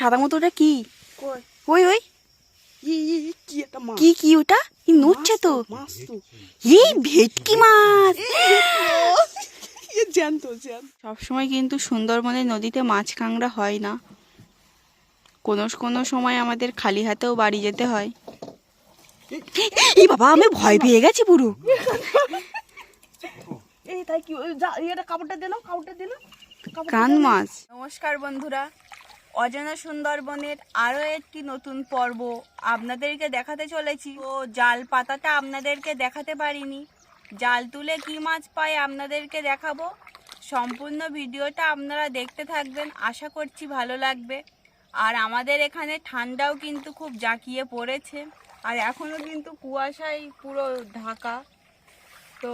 সাদা মতো ওটা কি? ওই ওই। কি কি কি ওটা? ই নড়ছে তো। মাছ তো এই ভেটকি মাছ। জ্যান্ত সবসময় কিন্তু সুন্দরবনের নদীতে মাছ কাঁকড়া হয় না। কোনো কোনো সময় আমাদের খালি হাতেও বাড়ি যেতে হয়। এই বাবা আমি ভয় পেয়ে গেছি পুরো। এই তাই কি ওই যা এটা কাপড়টা দিলাম কাপড়টা দিলাম কান মাছ। নমস্কার বন্ধুরা। অজানা সুন্দরবনের আরও একটি নতুন পর্ব আপনাদেরকে দেখাতে চলেছি। ও জাল পাতাটা আপনাদেরকে দেখাতে পারিনি। জাল তুলে কি মাছ পাই আপনাদেরকে দেখাবো। সম্পূর্ণ ভিডিওটা আপনারা দেখতে থাকবেন, আশা করছি ভালো লাগবে। আর আমাদের এখানে ঠান্ডাও কিন্তু খুব জাঁকিয়ে পড়েছে। আর এখনও কিন্তু কুয়াশায় পুরো ঢাকা। তো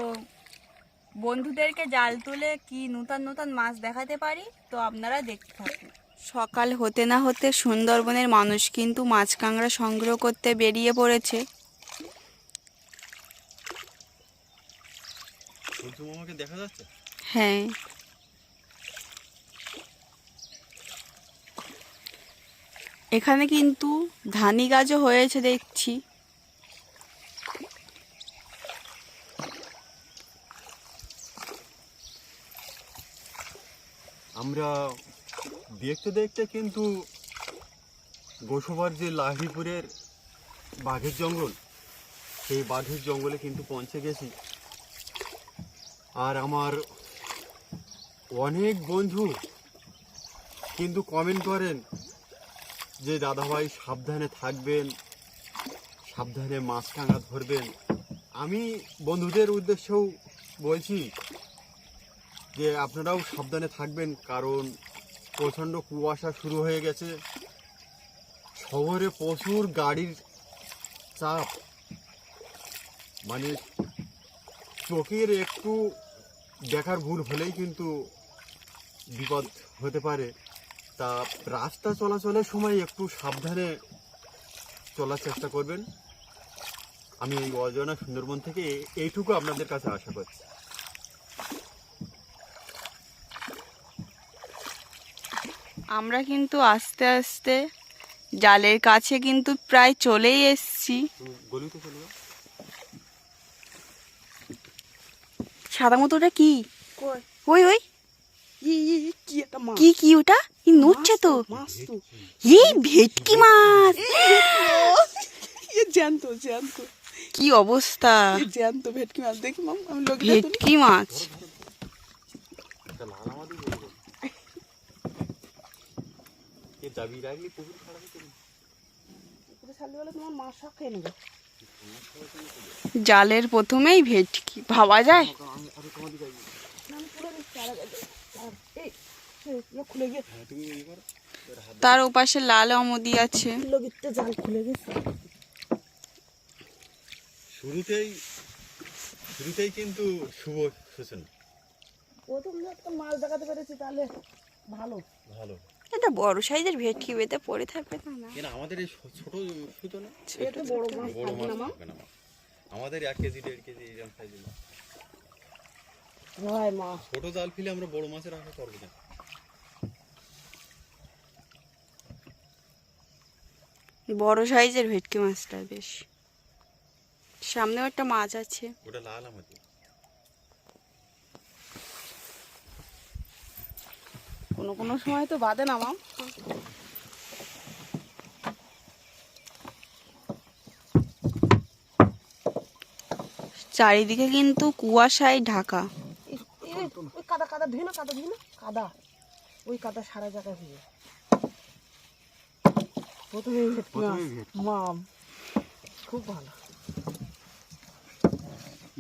বন্ধুদেরকে জাল তুলে কি নূতন নূতন মাছ দেখাতে পারি, তো আপনারা দেখতে থাকুন। সকাল হতে না হতে সুন্দরবনের মানুষ কিন্তু মাছ কাঁকড়া সংগ্রহ করতে বেরিয়ে পড়েছে। দেখা যাচ্ছে? হ্যাঁ। এখানে কিন্তু ধানি গাছও হয়েছে দেখছি। আমরা দেখতে দেখতে কিন্তু গোসবার যে লাহিপুরের বাঘের জঙ্গল, সেই বাঘের জঙ্গলে কিন্তু পৌঁছে গেছি। আর আমার অনেক বন্ধু কিন্তু কমেন্ট করেন যে, দাদাভাই, সাবধানে থাকবেন, সাবধানে মাছ কাঁঙা ধরবেন। আমি বন্ধুদের উদ্দেশ্যেও বলছি যে, আপনারাও সাবধানে থাকবেন কারণ প্রচণ্ড কুয়াশা শুরু হয়ে গেছে। শহরে প্রচুর গাড়ির চাপ। মানে চোখের একটু দেখার ভুল হলেই কিন্তু বিপদ হতে পারে। তা রাস্তা চলাচলের সময় একটু সাবধানে চলার চেষ্টা করবেন। আমি এই অজানা সুন্দরবন থেকে এইটুকু আপনাদের কাছে আশা করছি। আমরা কিন্তু আস্তে আস্তে জালের কাছে কিন্তু প্রায় চলেই এসছি। সাদা মতো ওটা কি? ওই ওই। কি কি কি ওটা? ই নড়ছে তো। মাছ তো এই ভেটকি মাছ। জ্যান্ত জ্যান্ত। কি অবস্থা? জ্যান্ত ভেটকি মাছ। দেখি মাম আমি ভেটকি মাছ একটা লাল আমাদের বলব এ চাবি রাখলি পুকুর। ছাড়লে বলে তোমার মাছ সব খেয়ে নেবে। জালের প্রথমেই ভেটকি ভাবা যায়? হ্যাঁ তোর ওপাশে লাল আমদি আছে। লগিতে জাল খুলে গেছে। শুরুতেই শুরুতেই কিন্তু শুভ সূচনা প্রথম মাছ দেখাতে পেরেছি তাহলে ভালো। ভালো। এটা বড় সাইজের ভেটকি বেতে পড়ে থাকবে না। আমাদের এই ছোট সুতো না? এটা বড় মাছ বড় মাছ থাকবে না আমাদের এক কেজি দেড় কেজি এরকম সাইজের মাছ। হয় মা। ছোট জাল ফেলে আমরা বড় মাছের আশা করব না। বড় সাইজের ভেটকি মাছটা বেশ। সামনেও একটা মাছ আছে। ওটা লাল আমাদের। কোনো কোনো সময় তো বাদে না মাম। চারিদিকে কিন্তু কুয়াশায় ঢাকা। ওই কাদা কাদা ধুয়ে না কাদা ধুয়ে না কাদা। ওই কাদা সারা জায়গায় হয়ে প্রথমে। মাম। খুব ভালো।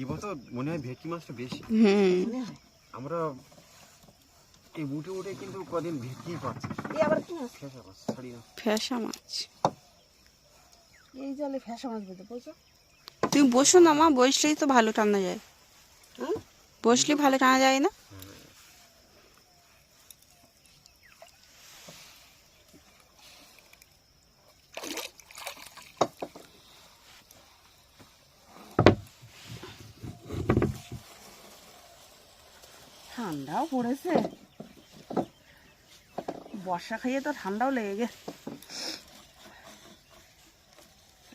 এবছর মনে হয় ভেটকি মাছটা বেশি। হুম। আমরা এই উঠে উঠে কিন্তু কদিন ভেটকি পাচ্ছি। এই আবার কি মাছ? খেসা মাছ ছাড়ি না ফ্যাসা মাছ। এই জলে ফ্যাসা মাছ বেঁধে বলছো? তুমি বসো না মা বসলেই তো ভালো টানা যায়। হুম? বসলে ভালো টানা যায় না? ঠান্ডাও পড়েছে। বর্ষা খাইয়ে তো ঠান্ডাও লেগে গে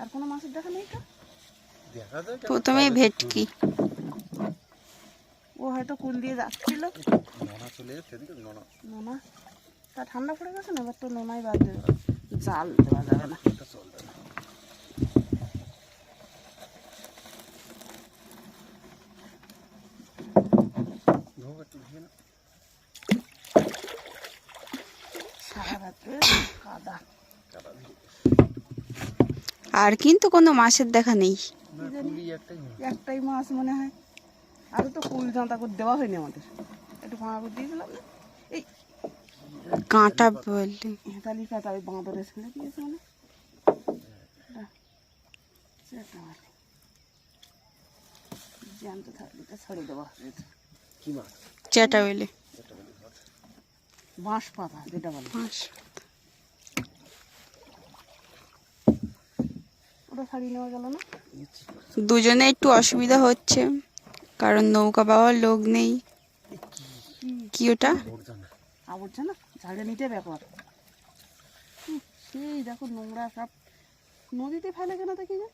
আর কোনো মাছের দেখা নেই তো? প্রথমে ভেটকি। ও হয়তো কুল দিয়ে যাচ্ছিল। নোনা চলে যাচ্ছে নোনা। নোনা? তা ঠান্ডা পড়ে গেছে না? এবার তো নোনাই বাদ দেবে জাল দেওয়া যাবে না। চলবে না ধোক একটু ধুয়ে না। সারা রাত্রে কাদা কাদা ভিজে গেছে। আর কিন্তু কোনো মাছের দেখা নেই না, কুলি একটাই মনে হয়। একটাই মাছ মনে হয় আরও তো কুল জাঁতা করে দেওয়া হয়নি আমাদের একটু ভাঙা করে দিয়েছিলাম না এই কাঁটা বললে হেতালি কাঁচা ওই বাঁদরে ছেড়ে দিয়েছে মানে জ্যান্ত থাকলে তো ছড়িয়ে দেওয়া হবে তো। কি মাছ চেটা বলে এটা বলি মাছ। বাঁশ পাতা যেটা বলে। মাছ ওটা ছাড়িয়ে নেওয়া গেল না। দুজনে একটু অসুবিধা হচ্ছে কারণ নৌকা পাওয়ার লোক নেই। কি ওটা? আবর্জনা। ঝাড়ে নিতে ব্যাপার। হুম, সেই দেখো নোংরা সব। নদীতে ফেলে কেন দেখি যে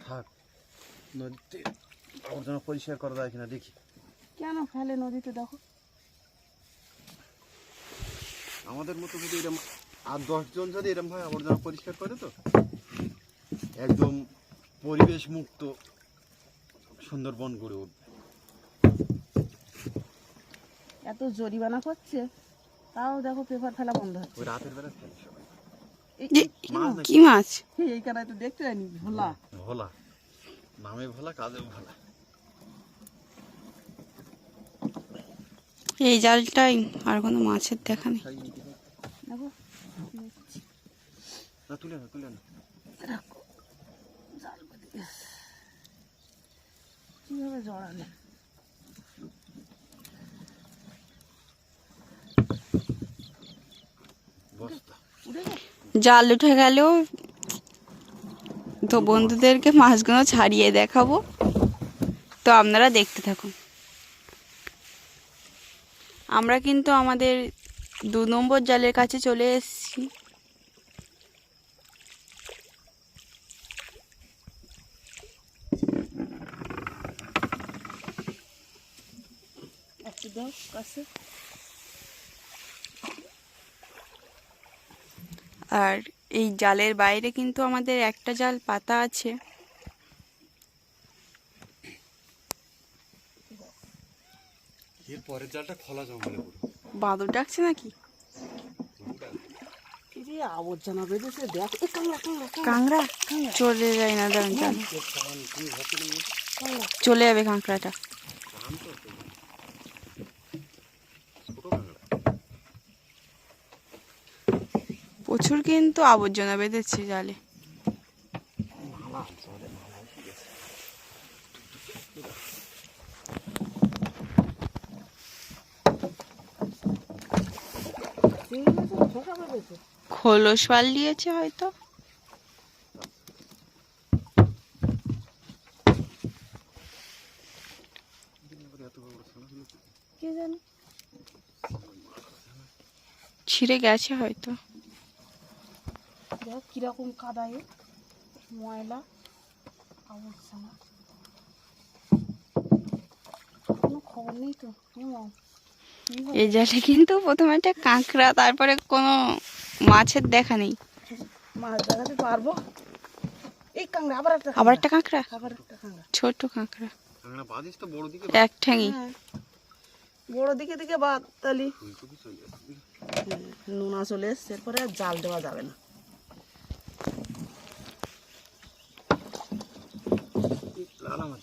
থাক নদীতে আবর্জনা পরিষ্কার করা যায় কিনা দেখি। কেন ফেলে নদীতে দেখো? আমাদের মতো যদি এরকম আর দশজন যদি এরকম ভাবে আবর্জনা পরিষ্কার করে তো। একদম পরিবেশ মুক্ত সুন্দরবন গড়ে উঠবে। এত জরিমানা করছে তাও দেখো পেপার ফেলা বন্ধ হচ্ছে। ওই রাতের বেলা ফেলে সবাই। এই- কি মাছ মাছ? কি মাছ? এই এইখানে তো দেখতে যায়নি ভোলা। ভোলা। নামে ভোলা কাজে ভোলা। এই জালটাই আর কোনো মাছের দেখা নেই। জাল কীভাবে জড়ালে? উঠে গেছে জাল উঠে গেলেও তো বন্ধুদেরকে মাছগুলো ছাড়িয়ে দেখাবো। তো আপনারা দেখতে থাকুন। আমরা কিন্তু আমাদের দু নম্বর জালের কাছে চলে এসেছি। আর এই জালের বাইরে কিন্তু আমাদের একটা জাল পাতা আছে। এর পরের জালটা খোলা জঙ্গলে পুরো বাদর ডাকছে নাকি? আবর্জনা বেঁধেছে দেখ কাঁকড়া চলে যায় না দাঁড়ান জাল চলে যাবে কাঁকড়াটা। প্রচুর কিন্তু আবর্জনা বেঁধেছে জালে মালা জলে মালা এসে গেছে চিংড়ি মাছের খোসা বেঁধেছে খোলস পাল দিয়েছে হয়তো ছিঁড়ে গেছে হয়তো। দেখ কীরকম কাদায় ময়লা। আবর্জনা। কোনো খবর নেই তো? এই জালে কিন্তু প্রথমে একটা কাঁকড়া তারপরে কোনো মাছের দেখা নেই। মাছ দেখাতে পারব? এই কাংড়া আবার একটা আবার একটা কাঁকড়া। আবার একটা কাংড়া ছোট কাঁকড়া। কাঁকড়া বাদিস তো বড় দিকে এক ঠ্যাঙি বড় দিকে দিকে বাদ তালি। নোনা চলে এসছে এরপরে আর জাল দেওয়া যাবে না। লালা মাছ।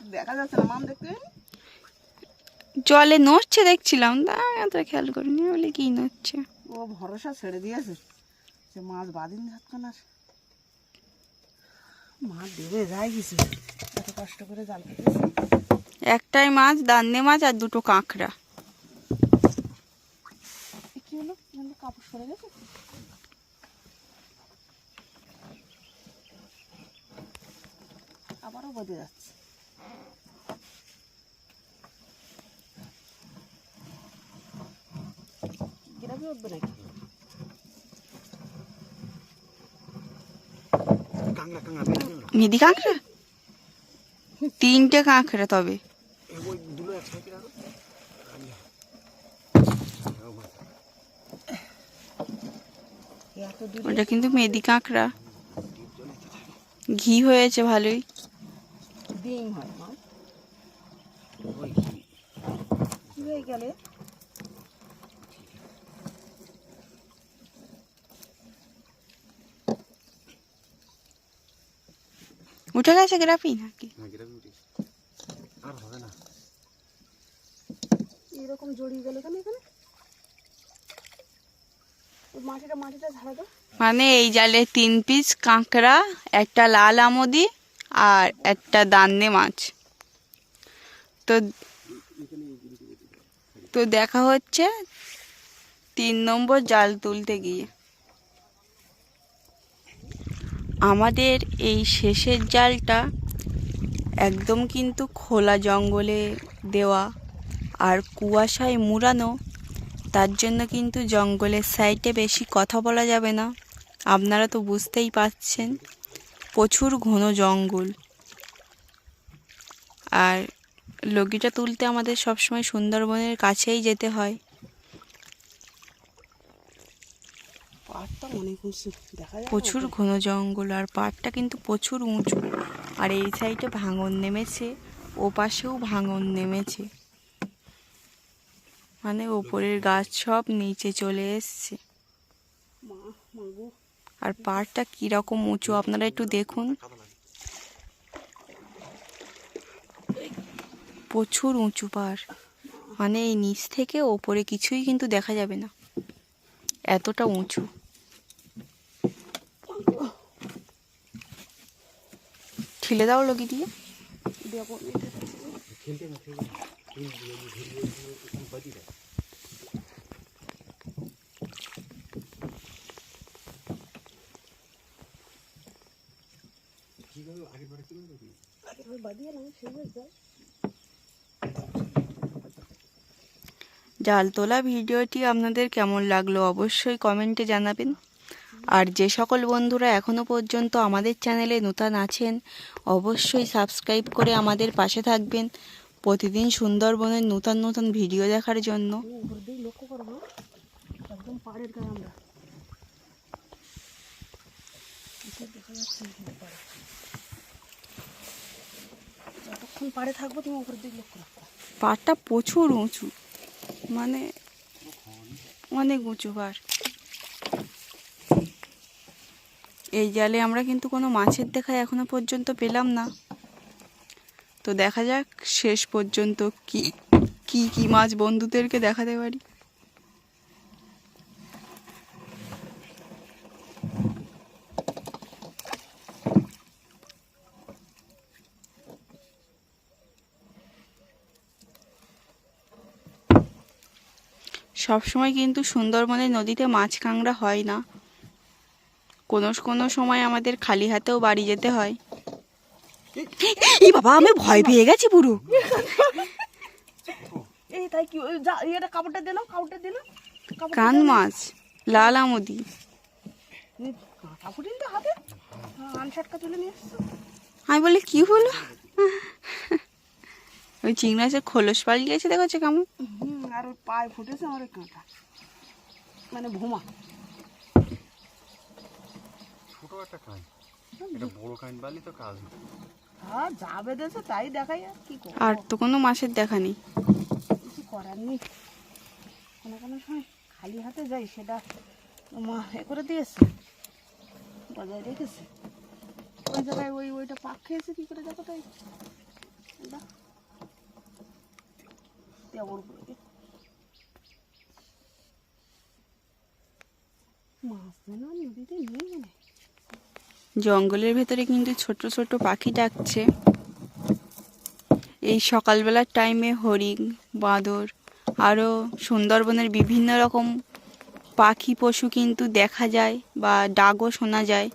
দেখা যাচ্ছে না মাম দেখতে জলে নড়ছে দেখছিলাম তা অত খেয়াল করিনি বলে কি নড়ছে। ও ভরসা ছেড়ে দিয়েছে সে মাছ বাদিন থাকতো না। মাছ দেবে যায় কিছু এত কষ্ট করে জাল একটাই মাছ দান্নে মাছ আর দুটো কাঁকড়া। কি হলো? কাপড় সরে গেছে? আবারও বোঝা যাচ্ছে। গ্রামে উঠবে নাকি মেদি কাঁকড়া? তিনটে কাঁকড়া তবে। ওটা কিন্তু মেদি কাঁকড়া। ঘি হয়েছে ভালোই। ডিম হয়ে গেলে? উঠে গেছে গ্রাফি নাকি না গ্রামে উঠি আর হবে না এরকম জড়িয়ে গেল কেন এখানে ওই মাটিটা মাটিটা ঝাড়া দাও মানে এই জালে তিন পিস কাঁকড়া একটা লাল আমদি আর একটা দান্নে মাছ। তো তো দেখা হচ্ছে তিন নম্বর জাল তুলতে গিয়ে। আমাদের এই শেষের জালটা একদম কিন্তু খোলা জঙ্গলে দেওয়া আর কুয়াশায় মুড়ানো, তার জন্য কিন্তু জঙ্গলের সাইডে বেশি কথা বলা যাবে না। আপনারা তো বুঝতেই পারছেন প্রচুর ঘন জঙ্গল। আর লগিটা তুলতে আমাদের সবসময় সুন্দরবনের কাছেই যেতে হয়। পাটটা অনেক উঁচু দেখা যায় প্রচুর ঘন জঙ্গল আর পাড়টা কিন্তু প্রচুর উঁচু। আর এই সাইডে ভাঙন নেমেছে ও পাশেও ভাঙন নেমেছে। মানে ওপরের গাছ সব নিচে চলে এসছে। মা আর পাড়টা কীরকম উঁচু আপনারা একটু দেখুন। প্রচুর উঁচু পাড়। মানে এই নিচ থেকে ওপরে কিছুই কিন্তু দেখা যাবে না। এতটা উঁচু। ঠিলে দাও লগি দিয়ে। জাল তোলা ভিডিওটি আপনাদের কেমন লাগল অবশ্যই কমেন্টে জানাবেন। আর যে সকল বন্ধুরা এখনও পর্যন্ত আমাদের চ্যানেলে নূতন আছেন অবশ্যই সাবস্ক্রাইব করে আমাদের পাশে থাকবেন। প্রতিদিন সুন্দরবনের নূতন নতুন ভিডিও দেখার জন্য। পাড়ে থাকব তুমি উপর দিকে লক্ষ্য রাখো। পাড়টা প্রচুর উঁচু মানে অনেক উঁচু পাড়। এই জালে আমরা কিন্তু কোনো মাছের দেখা এখনও পর্যন্ত পেলাম না। তো দেখা যাক শেষ পর্যন্ত কি কি কি মাছ বন্ধুদেরকে দেখাতে পারি। সবসময় কিন্তু সুন্দরবনের নদীতে মাছ কাঁকড়া হয় না। কোনো কোনো সময় আমাদের খালি হাতেও বাড়ি যেতে হয়। এই বাবা আমি ভয় পেয়ে গেছি পুরো। এই তাই কি যা এটা কাপড়টা দিলাম কাপড়টা দিলাম কান মাছ লাল আমদি। আমি বলি কি হলো? ওই চিংড়ি মাছের খোলস পালিয়েছে দেখো কেমন। আর ওই পায়ে ফুটেছে আমার কাঁটা মানে ভোমা একটা কান এটা বড় কান বালি তো কাজ না হ্যাঁ যা বেঁধেছে তাই দেখাই আর কি করব। আর তো কোনো মাছের দেখা নেই। কিছু করার নেই। কোনো কোনো সময় খালি হাতে যাই সেটা মা এ করে দিয়েছে বজায় রেখেছে। ওই জায়গায় ওই ওইটা পাক খেয়েছে কি করে দেখো তাই। মাছ যেন নদীতে নেই মানে। জঙ্গলের ভেতরে কিন্তু ছোট ছোট পাখি ডাকছে। এই সকালবেলার টাইমে হরিণ, বাঁদর আরও সুন্দরবনের বিভিন্ন রকম পাখি, পশু কিন্তু দেখা যায় বা ডাকও শোনা যায়।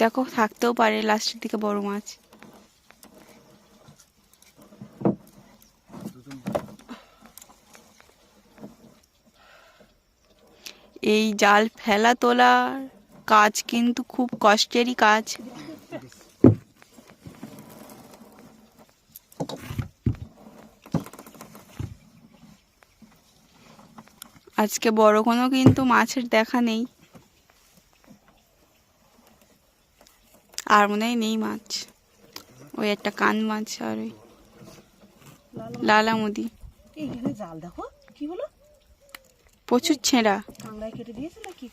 দেখো, থাকতেও পারে লাস্টের দিকে বড় মাছ দুজন এই জাল ফেলা তোলার কাজ কিন্তু খুব কষ্টেরই কাজ। আজকে বড় কোনো কিন্তু মাছের দেখা নেই। আর মনে হয় নেই মাছ। ওই একটা কান মাছ আর ওই লালামুদি। এইখানে জাল দেখো কি হলো? প্রচুর ছেঁড়া। কাংড়ায় কেটে দিয়েছে নাকি?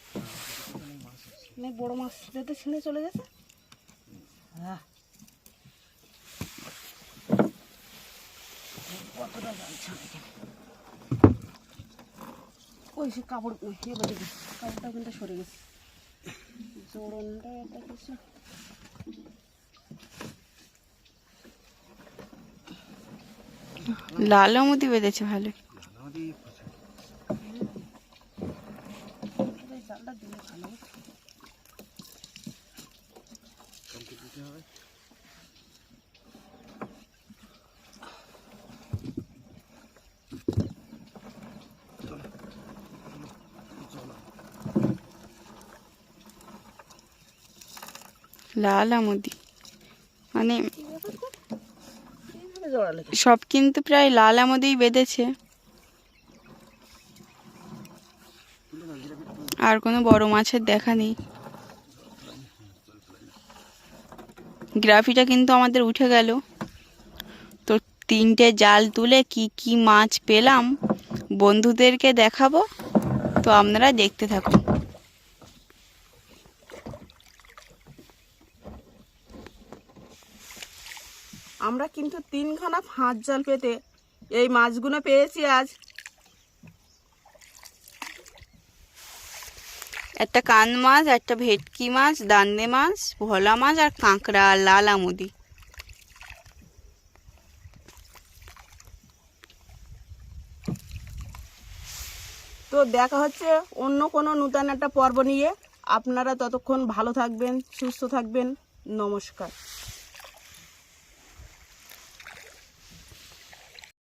অনেক বড় মাছ যাতে ছিঁড়ে চলে গেছে। কতটা ওই সে কাপড় ওই কাপড়টা সরে গেছে। জোড়নটা এটা কিছু। লালামুদি বেঁধেছে ভালো আমাদের প্রচুর এই জালটা দিলে ভালো হতো। কালকে দিতে হবে মানে এইভাবে জড়ালে কেন? সব কিন্তু প্রায় লাল লালামুদিই বেঁধেছে। আর কোনো বড় মাছের দেখা নেই। গ্রাফিটা কিন্তু আমাদের উঠে গেল। তো তিনটে জাল তুলে কি কি মাছ পেলাম বন্ধুদেরকে দেখাবো। তো আপনারা দেখতে থাকুন। আমরা কিন্তু তিনখানা ফাঁস জাল পেতে এই মাছগুলো পেয়েছি আজ। একটা কান মাছ একটা ভেটকি মাছ দান্নে মাছ ভোলা মাছ আর কাঁকড়া আর লাল আমুদি। তো দেখা হচ্ছে অন্য কোনো নূতন একটা পর্ব নিয়ে। আপনারা ততক্ষণ ভালো থাকবেন সুস্থ থাকবেন। নমস্কার।